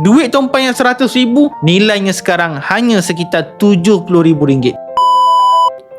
Duit tumpang yang RM100,000 nilainya sekarang hanya sekitar RM70,000.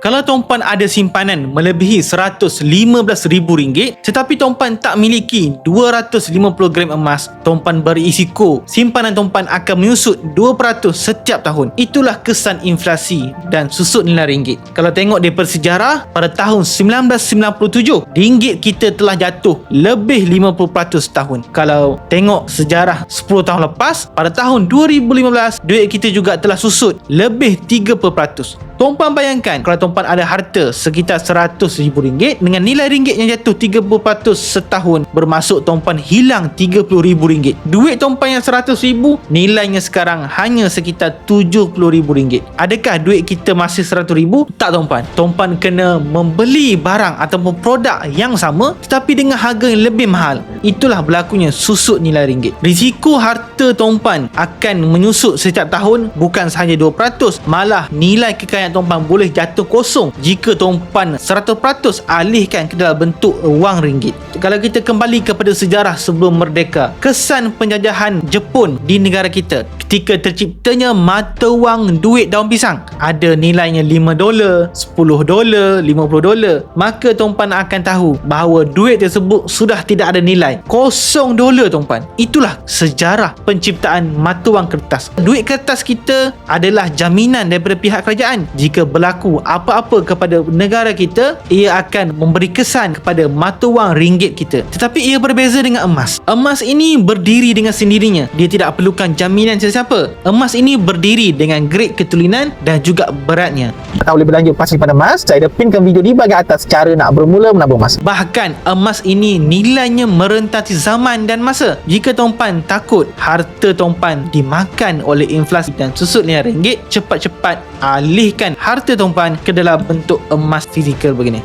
Kalau tuan-puan ada simpanan melebihi RM115,000 tetapi tuan-puan tak miliki 250 gram emas, tuan-puan berisiko simpanan tuan-puan akan menyusut 2% setiap tahun. Itulah kesan inflasi dan susut nilai ringgit. Kalau tengok daripada sejarah, pada tahun 1997, ringgit kita telah jatuh lebih 50% tahun. Kalau tengok sejarah 10 tahun lepas, pada tahun 2015, duit kita juga telah susut lebih 30%. Tuan-puan bayangkan kalau tuan-puan ada harta sekitar RM100,000 dengan nilai ringgit yang jatuh 30% setahun bermaksud tuan-puan hilang RM30,000. Duit tuan-puan yang RM100,000 nilainya sekarang hanya sekitar RM70,000. Adakah duit kita masih RM100,000? Tak tuan-puan. Tuan-puan kena membeli barang ataupun produk yang sama tetapi dengan harga yang lebih mahal. Itulah berlakunya susut nilai ringgit. Risiko harta tuan-puan akan menyusut setiap tahun bukan sahaja 2%, malah nilai kekayaan tuan-puan boleh jatuh kosong jika tuan-puan 100% alihkan ke dalam bentuk wang ringgit. Kalau kita kembali kepada sejarah sebelum merdeka, kesan penjajahan Jepun di negara kita ketika terciptanya mata wang duit daun pisang ada nilainya 5 dolar, 10 dolar, 50 dolar, maka tuan-puan akan tahu bahawa duit tersebut sudah tidak ada nilai. Kosong dolar tuan-puan. Itulah sejarah penciptaan mata wang kertas. Duit kertas kita adalah jaminan daripada pihak kerajaan. Jika berlaku apa-apa kepada negara kita, ia akan memberi kesan kepada mata wang ringgit kita. Tetapi ia berbeza dengan emas. Emas ini berdiri dengan sendirinya. Dia tidak perlukan jaminan sesiapa. Emas ini berdiri dengan grade ketulinan dan juga beratnya. tak boleh berlanjut pasti pada emas saya dah pinkan video di bahagian atas cara nak bermula menabung emas Bahkan emas ini nilainya merentasi zaman dan masa. Jika tuan-puan takut harta tuan-puan dimakan oleh inflasi dan susut nilai ringgit, cepat-cepat alihkan harta tuan-puan ke dalam bentuk emas fizikal begini.